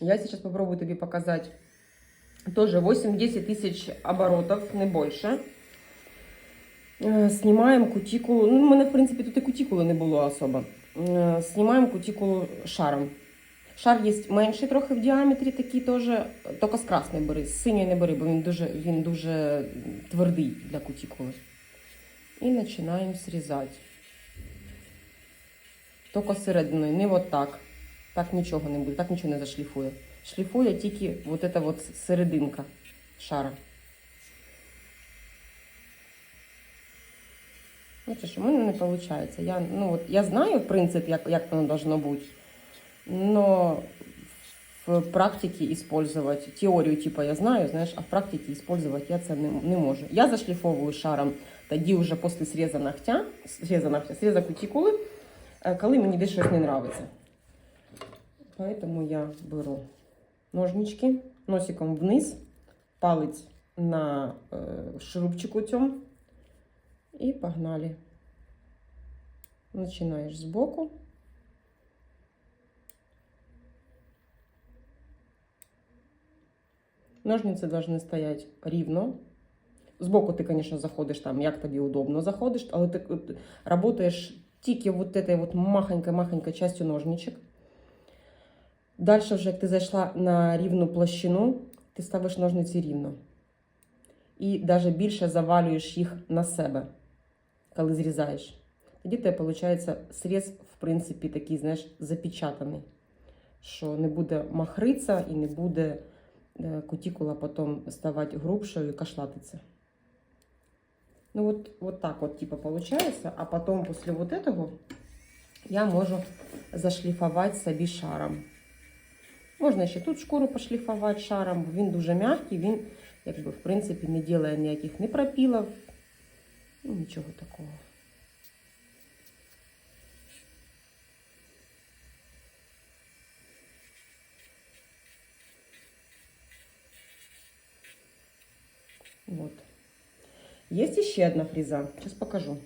Я сейчас попробую тебе показать. Тоже 8-10 тысяч оборотов, не больше. Е, Знімаємо кутикулу. Ну, у мене, в принципі, тут і кутикули не було особо. Е, Знімаємо кутикулу шаром. Шар є менший трохи в діаметрі, такий теж, тільки з красної бери, з синьої не бери, бо він дуже, він дуже твердий для кутикули. І починаємо зрізати. Тільки серединою, не от так. Нічого не буде, так нічого не зашліфує. Шліфує тільки от ця от серединка шара. Бачиш, у мене не виходить. Я, ну, от, я знаю, в принципі, як, як воно должно бути. Но в практике использовать, теорию типа я знаю, знаєш, а в практике использовать я це не, не можу. Я зашліфовую шаром тоді вже після среза ногтя, среза ногтя, среза кутикули, е, коли мені десь щось не нравится. Поэтому я беру ножнички, носиком вниз, палець на е, шурупчику цьому і погнали. Начинаешь сбоку. Ножницы должны стоять рівно. Збоку ти, звісно, заходиш там, як тобі удобно заходиш, але ти от работаєш тільки вот этой вот махонькой-махонькой частью ножничок. Далі, вже як ти зайшла на рівну площину, ти ставиш ножниці рівно. І навіть більше завалюєш їх на себе, коли зрізаєш. Тоді тебе виходить сріз, в принципі, такий, знаєш, запечатаний, що не буде махриця і не буде е, кутикула потім ставати грубшою і кашлатиться. Ну вот, вот так вот типа получается, а потом после вот этого я можу зашліфувати собі шаром. Можна ще тут шкуру пошліфувати шаром, бо він дуже м'який, він, якби, в принципі, не ділає ніяких не пропілів, ну, нічого такого. Вот. Есть еще одна фреза. Сейчас покажу.